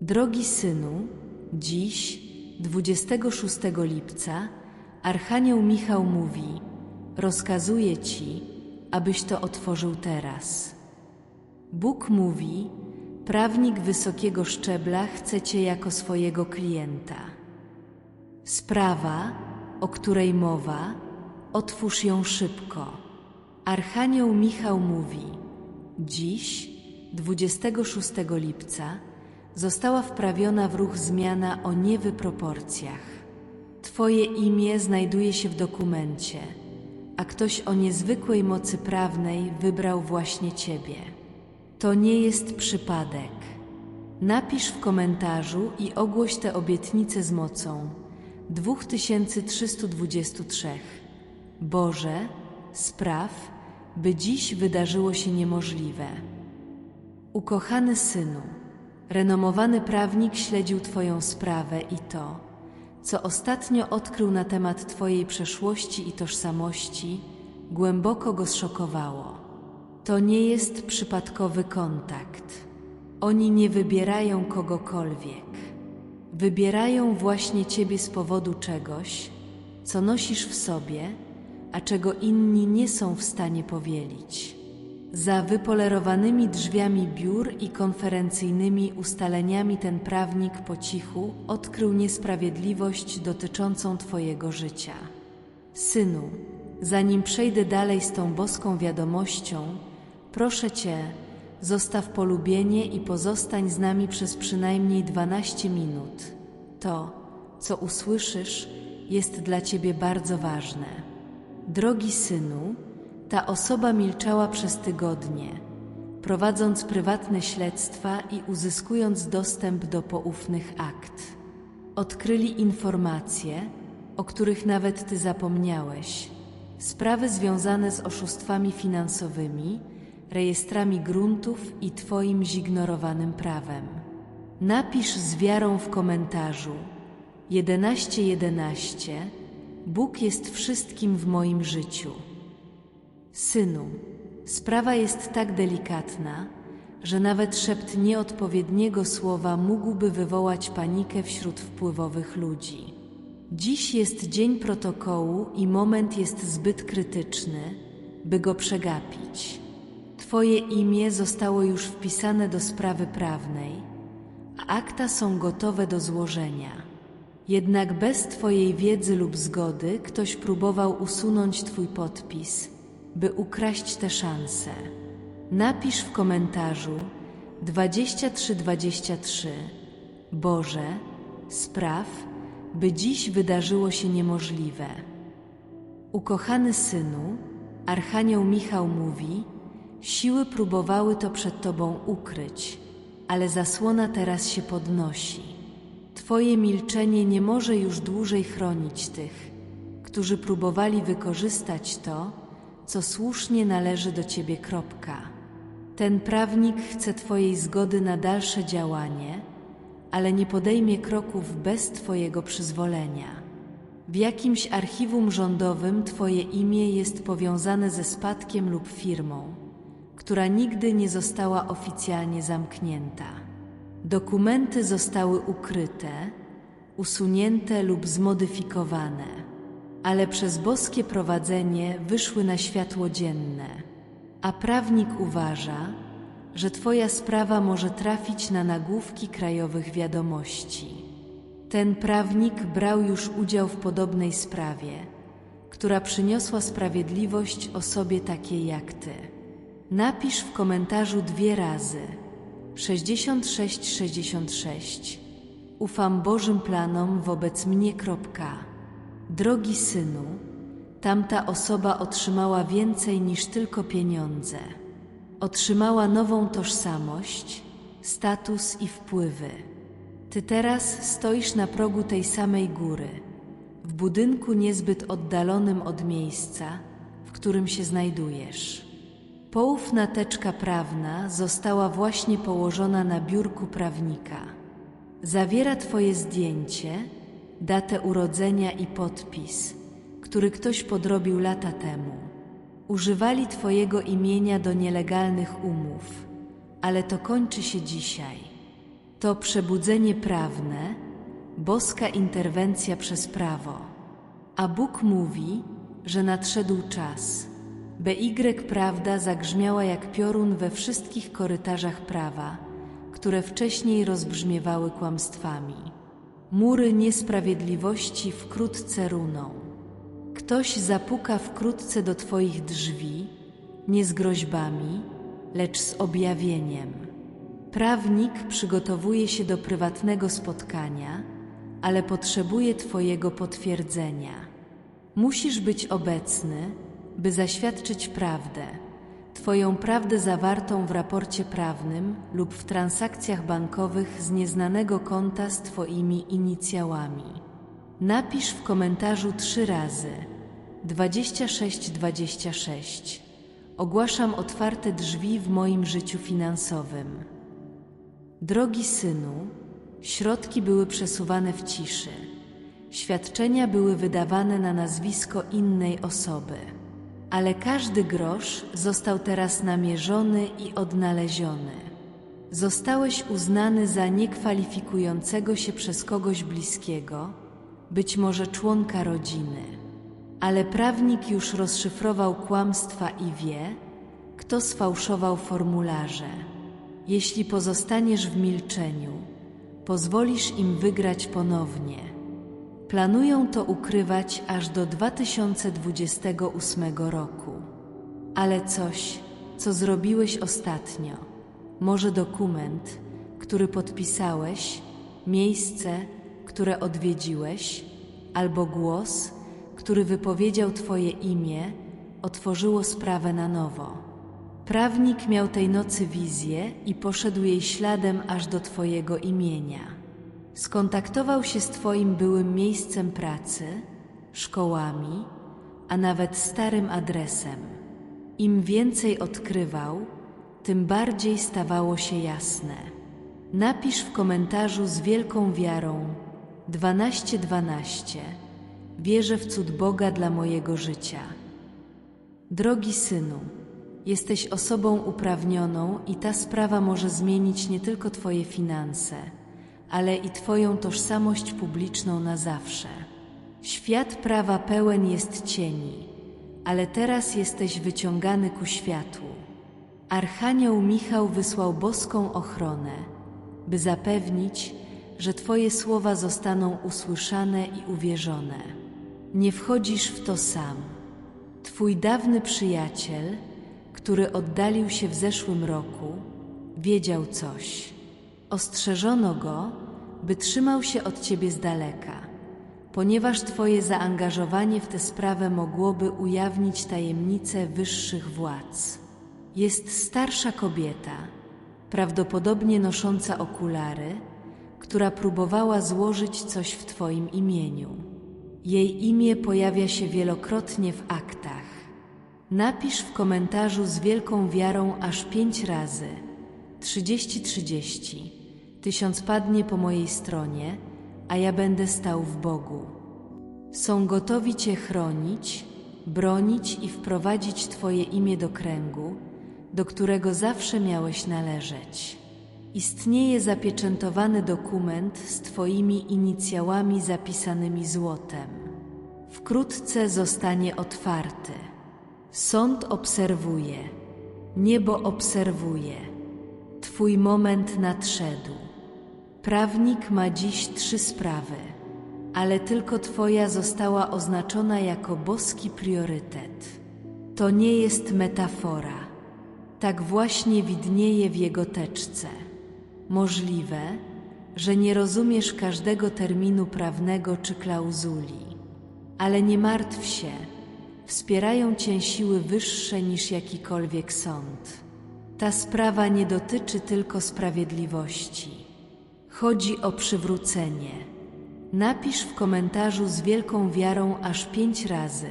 Drogi synu, dziś, 26 lipca, Archanioł Michał mówi: Rozkazuję ci, abyś to otworzył teraz. Bóg mówi: Prawnik wysokiego szczebla chce cię jako swojego klienta. Sprawa, o której mowa, otwórz ją szybko. Archanioł Michał mówi: Dziś, 26 lipca, została wprawiona w ruch zmiana o niewyproporcjach. Twoje imię znajduje się w dokumencie, a ktoś o niezwykłej mocy prawnej wybrał właśnie Ciebie. To nie jest przypadek. Napisz w komentarzu i ogłoś tę obietnicę z mocą 2323. Boże, spraw, by dziś wydarzyło się niemożliwe. Ukochany synu, renomowany prawnik śledził Twoją sprawę i to, co ostatnio odkrył na temat Twojej przeszłości i tożsamości, głęboko go zszokowało. To nie jest przypadkowy kontakt. Oni nie wybierają kogokolwiek. Wybierają właśnie Ciebie z powodu czegoś, co nosisz w sobie, a czego inni nie są w stanie powielić. Za wypolerowanymi drzwiami biur i konferencyjnymi ustaleniami ten prawnik po cichu odkrył niesprawiedliwość dotyczącą Twojego życia. Synu, zanim przejdę dalej z tą boską wiadomością, proszę Cię, zostaw polubienie i pozostań z nami przez przynajmniej 12 minut. To, co usłyszysz, jest dla Ciebie bardzo ważne. Drogi synu, ta osoba milczała przez tygodnie, prowadząc prywatne śledztwa i uzyskując dostęp do poufnych akt. Odkryli informacje, o których nawet ty zapomniałeś, sprawy związane z oszustwami finansowymi, rejestrami gruntów i twoim zignorowanym prawem. Napisz z wiarą w komentarzu 1111 11, Bóg jest wszystkim w moim życiu. Synu, sprawa jest tak delikatna, że nawet szept nieodpowiedniego słowa mógłby wywołać panikę wśród wpływowych ludzi. Dziś jest dzień protokołu i moment jest zbyt krytyczny, by go przegapić. Twoje imię zostało już wpisane do sprawy prawnej, a akta są gotowe do złożenia. Jednak bez Twojej wiedzy lub zgody ktoś próbował usunąć Twój podpis – by ukraść tę szansę. Napisz w komentarzu 2323 Boże, spraw, by dziś wydarzyło się niemożliwe. Ukochany synu, Archanioł Michał mówi: Siły próbowały to przed Tobą ukryć, ale zasłona teraz się podnosi. Twoje milczenie nie może już dłużej chronić tych, którzy próbowali wykorzystać to, co słusznie należy do ciebie. Kropka. Ten prawnik chce Twojej zgody na dalsze działanie, ale nie podejmie kroków bez Twojego przyzwolenia. W jakimś archiwum rządowym Twoje imię jest powiązane ze spadkiem lub firmą, która nigdy nie została oficjalnie zamknięta. Dokumenty zostały ukryte, usunięte lub zmodyfikowane ale przez boskie prowadzenie wyszły na światło dzienne. A prawnik uważa, że Twoja sprawa może trafić na nagłówki krajowych wiadomości. Ten prawnik brał już udział w podobnej sprawie, która przyniosła sprawiedliwość osobie takiej jak Ty. Napisz w komentarzu dwie razy 6666 Ufam Bożym planom wobec mnie. Drogi synu, tamta osoba otrzymała więcej niż tylko pieniądze. Otrzymała nową tożsamość, status i wpływy. Ty teraz stoisz na progu tej samej góry, w budynku niezbyt oddalonym od miejsca, w którym się znajdujesz. Poufna teczka prawna została właśnie położona na biurku prawnika. Zawiera Twoje zdjęcie datę urodzenia i podpis, który ktoś podrobił lata temu. Używali Twojego imienia do nielegalnych umów, ale to kończy się dzisiaj. To przebudzenie prawne, boska interwencja przez prawo. A Bóg mówi, że nadszedł czas. BY prawda zagrzmiała jak piorun we wszystkich korytarzach prawa, które wcześniej rozbrzmiewały kłamstwami. Mury niesprawiedliwości wkrótce runą. Ktoś zapuka wkrótce do Twoich drzwi, nie z groźbami, lecz z objawieniem. Prawnik przygotowuje się do prywatnego spotkania, ale potrzebuje Twojego potwierdzenia. Musisz być obecny, by zaświadczyć prawdę, Twoją prawdę zawartą w raporcie prawnym lub w transakcjach bankowych z nieznanego konta z Twoimi inicjałami. Napisz w komentarzu trzy razy 2626. Ogłaszam otwarte drzwi w moim życiu finansowym. Drogi synu, środki były przesuwane w ciszy. Świadczenia były wydawane na nazwisko innej osoby. Ale każdy grosz został teraz namierzony i odnaleziony. Zostałeś uznany za niekwalifikującego się przez kogoś bliskiego, być może członka rodziny. Ale prawnik już rozszyfrował kłamstwa i wie, kto sfałszował formularze. Jeśli pozostaniesz w milczeniu, pozwolisz im wygrać ponownie. Planują to ukrywać aż do 2028 roku. Ale coś, co zrobiłeś ostatnio, może dokument, który podpisałeś, miejsce, które odwiedziłeś, albo głos, który wypowiedział Twoje imię, otworzyło sprawę na nowo. Prawnik miał tej nocy wizję i poszedł jej śladem aż do Twojego imienia. Skontaktował się z Twoim byłym miejscem pracy, szkołami, a nawet starym adresem. Im więcej odkrywał, tym bardziej stawało się jasne. Napisz w komentarzu z wielką wiarą 1212. Wierzę w cud Boga dla mojego życia. Drogi synu, jesteś osobą uprawnioną i ta sprawa może zmienić nie tylko Twoje finanse ale i Twoją tożsamość publiczną na zawsze. Świat prawa pełen jest cieni, ale teraz jesteś wyciągany ku światłu. Archanioł Michał wysłał boską ochronę, by zapewnić, że Twoje słowa zostaną usłyszane i uwierzone. Nie wchodzisz w to sam. Twój dawny przyjaciel, który oddalił się w zeszłym roku, wiedział coś. Ostrzeżono go, by trzymał się od ciebie z daleka, ponieważ twoje zaangażowanie w tę sprawę mogłoby ujawnić tajemnice wyższych władz. Jest starsza kobieta, prawdopodobnie nosząca okulary, która próbowała złożyć coś w Twoim imieniu. Jej imię pojawia się wielokrotnie w aktach. Napisz w komentarzu z wielką wiarą aż pięć razy. Trzydzieści trzydzieści. Tysiąc padnie po mojej stronie, a ja będę stał w Bogu. Są gotowi Cię chronić, bronić i wprowadzić Twoje imię do kręgu, do którego zawsze miałeś należeć. Istnieje zapieczętowany dokument z Twoimi inicjałami zapisanymi złotem. Wkrótce zostanie otwarty. Sąd obserwuje, niebo obserwuje. Twój moment nadszedł. Prawnik ma dziś trzy sprawy, ale tylko Twoja została oznaczona jako boski priorytet. To nie jest metafora. Tak właśnie widnieje w jego teczce. Możliwe, że nie rozumiesz każdego terminu prawnego czy klauzuli, ale nie martw się, wspierają cię siły wyższe niż jakikolwiek sąd. Ta sprawa nie dotyczy tylko sprawiedliwości. Chodzi o przywrócenie. Napisz w komentarzu z wielką wiarą aż pięć razy.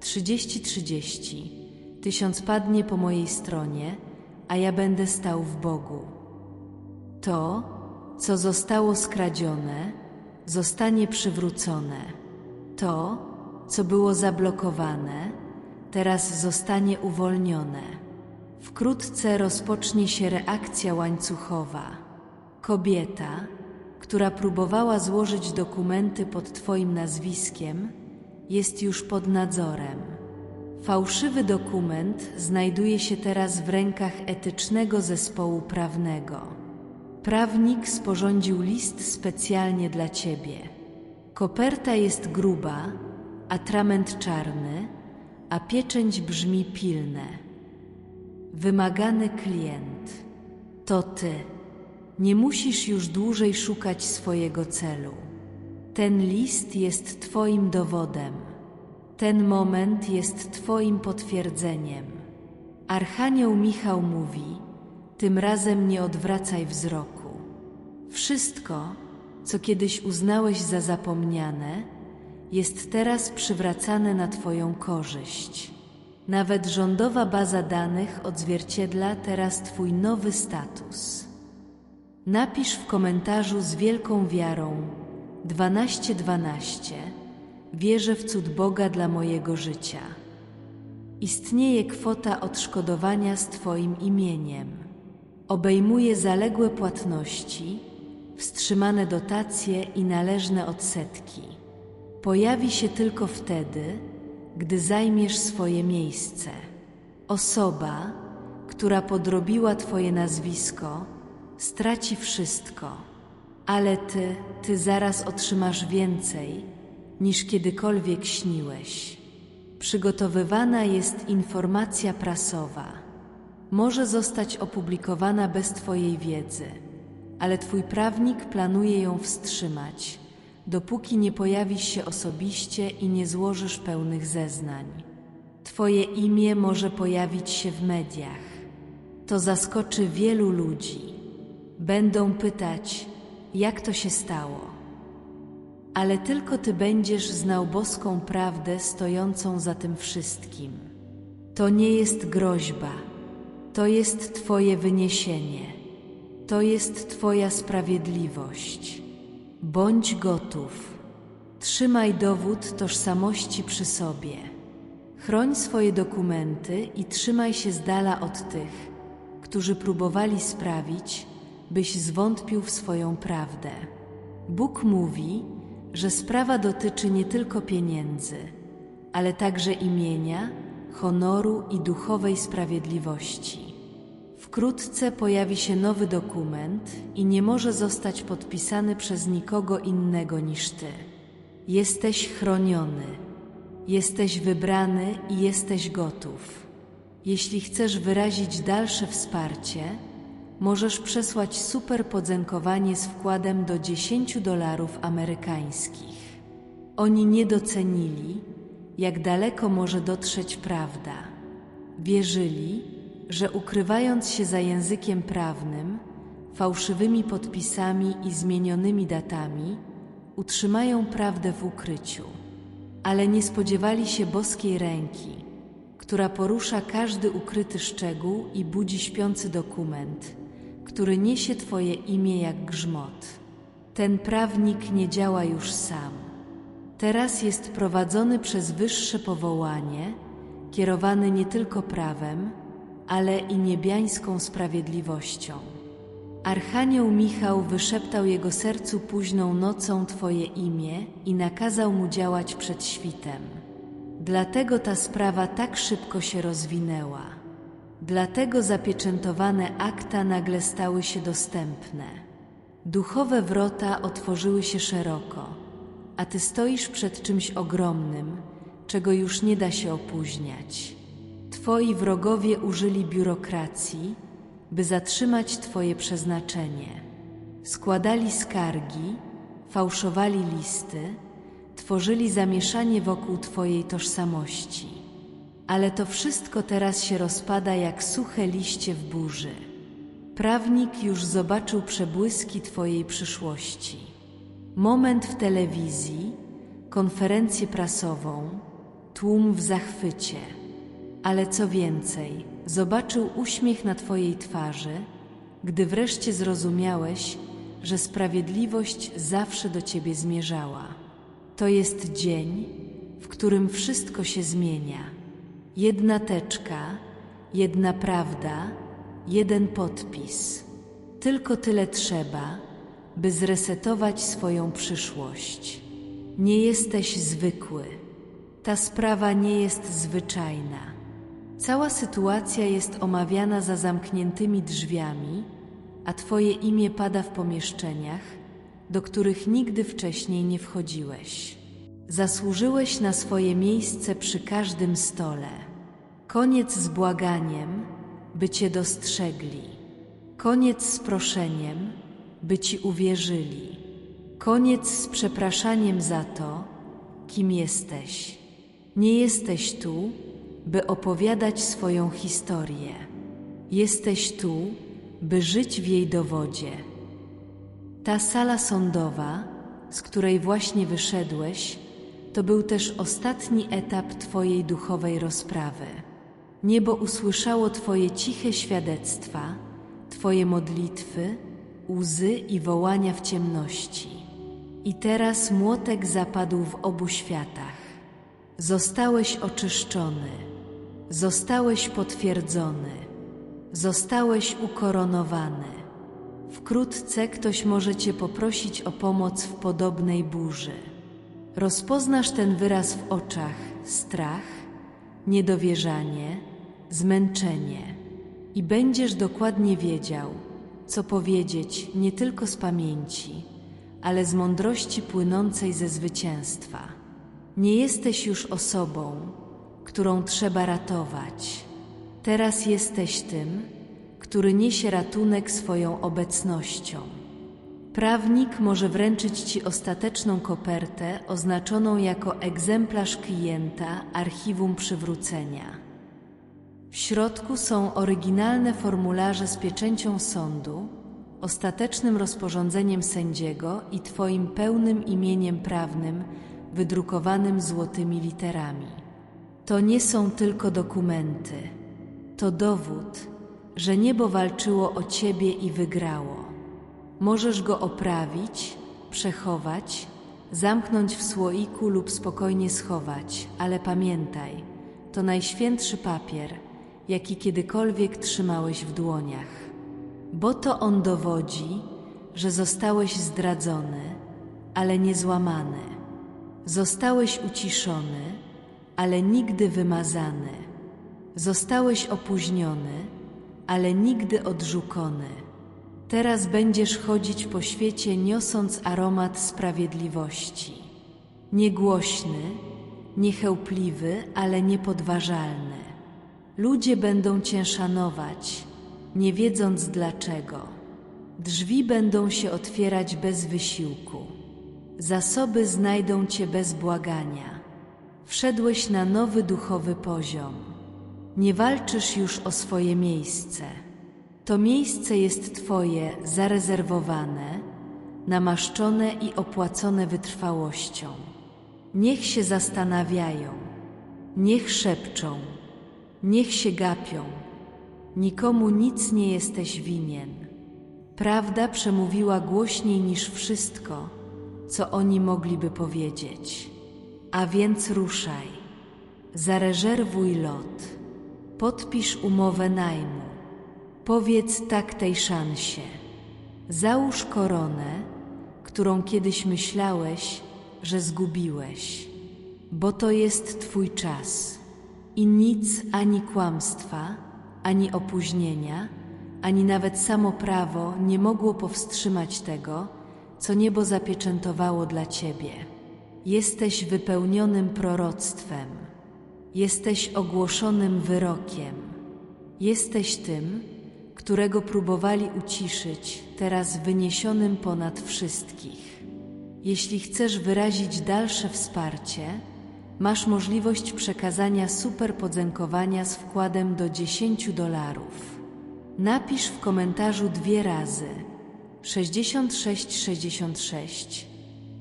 Trzydzieści trzydzieści. Tysiąc padnie po mojej stronie, a ja będę stał w Bogu. To, co zostało skradzione, zostanie przywrócone. To, co było zablokowane, teraz zostanie uwolnione. Wkrótce rozpocznie się reakcja łańcuchowa. Kobieta, która próbowała złożyć dokumenty pod Twoim nazwiskiem, jest już pod nadzorem. Fałszywy dokument znajduje się teraz w rękach etycznego zespołu prawnego. Prawnik sporządził list specjalnie dla Ciebie. Koperta jest gruba, atrament czarny, a pieczęć brzmi pilne. Wymagany klient to Ty. Nie musisz już dłużej szukać swojego celu. Ten list jest Twoim dowodem. Ten moment jest Twoim potwierdzeniem. Archanioł Michał mówi: Tym razem nie odwracaj wzroku. Wszystko, co kiedyś uznałeś za zapomniane, jest teraz przywracane na Twoją korzyść. Nawet rządowa baza danych odzwierciedla teraz Twój nowy status. Napisz w komentarzu z wielką wiarą 1212 Wierzę w cud Boga dla mojego życia. Istnieje kwota odszkodowania z Twoim imieniem. Obejmuje zaległe płatności, wstrzymane dotacje i należne odsetki. Pojawi się tylko wtedy, gdy zajmiesz swoje miejsce. Osoba, która podrobiła Twoje nazwisko, straci wszystko, ale Ty, Ty zaraz otrzymasz więcej, niż kiedykolwiek śniłeś. Przygotowywana jest informacja prasowa. Może zostać opublikowana bez Twojej wiedzy, ale Twój prawnik planuje ją wstrzymać, dopóki nie pojawisz się osobiście i nie złożysz pełnych zeznań. Twoje imię może pojawić się w mediach. To zaskoczy wielu ludzi. Będą pytać, jak to się stało ale tylko Ty będziesz znał boską prawdę stojącą za tym wszystkim. To nie jest groźba, to jest Twoje wyniesienie, to jest Twoja sprawiedliwość. Bądź gotów, trzymaj dowód tożsamości przy sobie. Chroń swoje dokumenty i trzymaj się z dala od tych, którzy próbowali sprawić, byś zwątpił w swoją prawdę. Bóg mówi, że sprawa dotyczy nie tylko pieniędzy, ale także imienia, honoru i duchowej sprawiedliwości. Wkrótce pojawi się nowy dokument i nie może zostać podpisany przez nikogo innego niż Ty. Jesteś chroniony, jesteś wybrany i jesteś gotów. Jeśli chcesz wyrazić dalsze wsparcie, możesz przesłać super podziękowanie z wkładem do 10 dolarów amerykańskich. Oni nie docenili, jak daleko może dotrzeć prawda. Wierzyli, że ukrywając się za językiem prawnym, fałszywymi podpisami i zmienionymi datami, utrzymają prawdę w ukryciu. Ale nie spodziewali się boskiej ręki, która porusza każdy ukryty szczegół i budzi śpiący dokument który niesie Twoje imię jak grzmot. Ten prawnik nie działa już sam. Teraz jest prowadzony przez wyższe powołanie, kierowany nie tylko prawem, ale i niebiańską sprawiedliwością. Archanioł Michał wyszeptał jego sercu późną nocą Twoje imię i nakazał mu działać przed świtem. Dlatego ta sprawa tak szybko się rozwinęła. Dlatego zapieczętowane akta nagle stały się dostępne. Duchowe wrota otworzyły się szeroko, a ty stoisz przed czymś ogromnym, czego już nie da się opóźniać. Twoi wrogowie użyli biurokracji, by zatrzymać Twoje przeznaczenie. Składali skargi, fałszowali listy, tworzyli zamieszanie wokół Twojej tożsamości. Ale to wszystko teraz się rozpada jak suche liście w burzy. Prawnik już zobaczył przebłyski Twojej przyszłości. Moment w telewizji, konferencję prasową, tłum w zachwycie. Ale co więcej, zobaczył uśmiech na Twojej twarzy, gdy wreszcie zrozumiałeś, że sprawiedliwość zawsze do Ciebie zmierzała. To jest dzień, w którym wszystko się zmienia. Jedna teczka, jedna prawda, jeden podpis. Tylko tyle trzeba, by zresetować swoją przyszłość. Nie jesteś zwykły. Ta sprawa nie jest zwyczajna. Cała sytuacja jest omawiana za zamkniętymi drzwiami, a Twoje imię pada w pomieszczeniach, do których nigdy wcześniej nie wchodziłeś. Zasłużyłeś na swoje miejsce przy każdym stole. Koniec z błaganiem, by Cię dostrzegli. Koniec z proszeniem, by Ci uwierzyli. Koniec z przepraszaniem za to, kim jesteś. Nie jesteś tu, by opowiadać swoją historię. Jesteś tu, by żyć w jej dowodzie. Ta sala sądowa, z której właśnie wyszedłeś, to był też ostatni etap Twojej duchowej rozprawy. Niebo usłyszało Twoje ciche świadectwa, Twoje modlitwy, łzy i wołania w ciemności. I teraz młotek zapadł w obu światach. Zostałeś oczyszczony, zostałeś potwierdzony, zostałeś ukoronowany. Wkrótce ktoś może Cię poprosić o pomoc w podobnej burzy. Rozpoznasz ten wyraz w oczach strach, niedowierzanie, zmęczenie i będziesz dokładnie wiedział, co powiedzieć nie tylko z pamięci, ale z mądrości płynącej ze zwycięstwa. Nie jesteś już osobą, którą trzeba ratować. Teraz jesteś tym, który niesie ratunek swoją obecnością. Prawnik może wręczyć Ci ostateczną kopertę oznaczoną jako egzemplarz klienta archiwum przywrócenia. W środku są oryginalne formularze z pieczęcią sądu, ostatecznym rozporządzeniem sędziego i Twoim pełnym imieniem prawnym wydrukowanym złotymi literami. To nie są tylko dokumenty, to dowód, że niebo walczyło o Ciebie i wygrało. Możesz go oprawić, przechować, zamknąć w słoiku lub spokojnie schować, ale pamiętaj, to najświętszy papier, jaki kiedykolwiek trzymałeś w dłoniach. Bo to on dowodzi, że zostałeś zdradzony, ale nie złamany. Zostałeś uciszony, ale nigdy wymazany. Zostałeś opóźniony, ale nigdy odrzucony. Teraz będziesz chodzić po świecie, niosąc aromat sprawiedliwości. Niegłośny, niechełpliwy, ale niepodważalny. Ludzie będą cię szanować, nie wiedząc dlaczego. Drzwi będą się otwierać bez wysiłku. Zasoby znajdą cię bez błagania. Wszedłeś na nowy duchowy poziom. Nie walczysz już o swoje miejsce. To miejsce jest Twoje zarezerwowane, namaszczone i opłacone wytrwałością. Niech się zastanawiają, niech szepczą, niech się gapią. Nikomu nic nie jesteś winien. Prawda przemówiła głośniej niż wszystko, co oni mogliby powiedzieć. A więc ruszaj, zarezerwuj lot, podpisz umowę najmu Powiedz tak tej szansie. Załóż koronę, którą kiedyś myślałeś, że zgubiłeś, bo to jest Twój czas. I nic ani kłamstwa, ani opóźnienia, ani nawet samo prawo nie mogło powstrzymać tego, co niebo zapieczętowało dla Ciebie. Jesteś wypełnionym proroctwem, jesteś ogłoszonym wyrokiem, jesteś tym, którego próbowali uciszyć, teraz wyniesionym ponad wszystkich. Jeśli chcesz wyrazić dalsze wsparcie, masz możliwość przekazania super podziękowania z wkładem do 10 dolarów. Napisz w komentarzu dwie razy 6666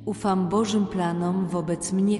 Ufam Bożym planom wobec mnie.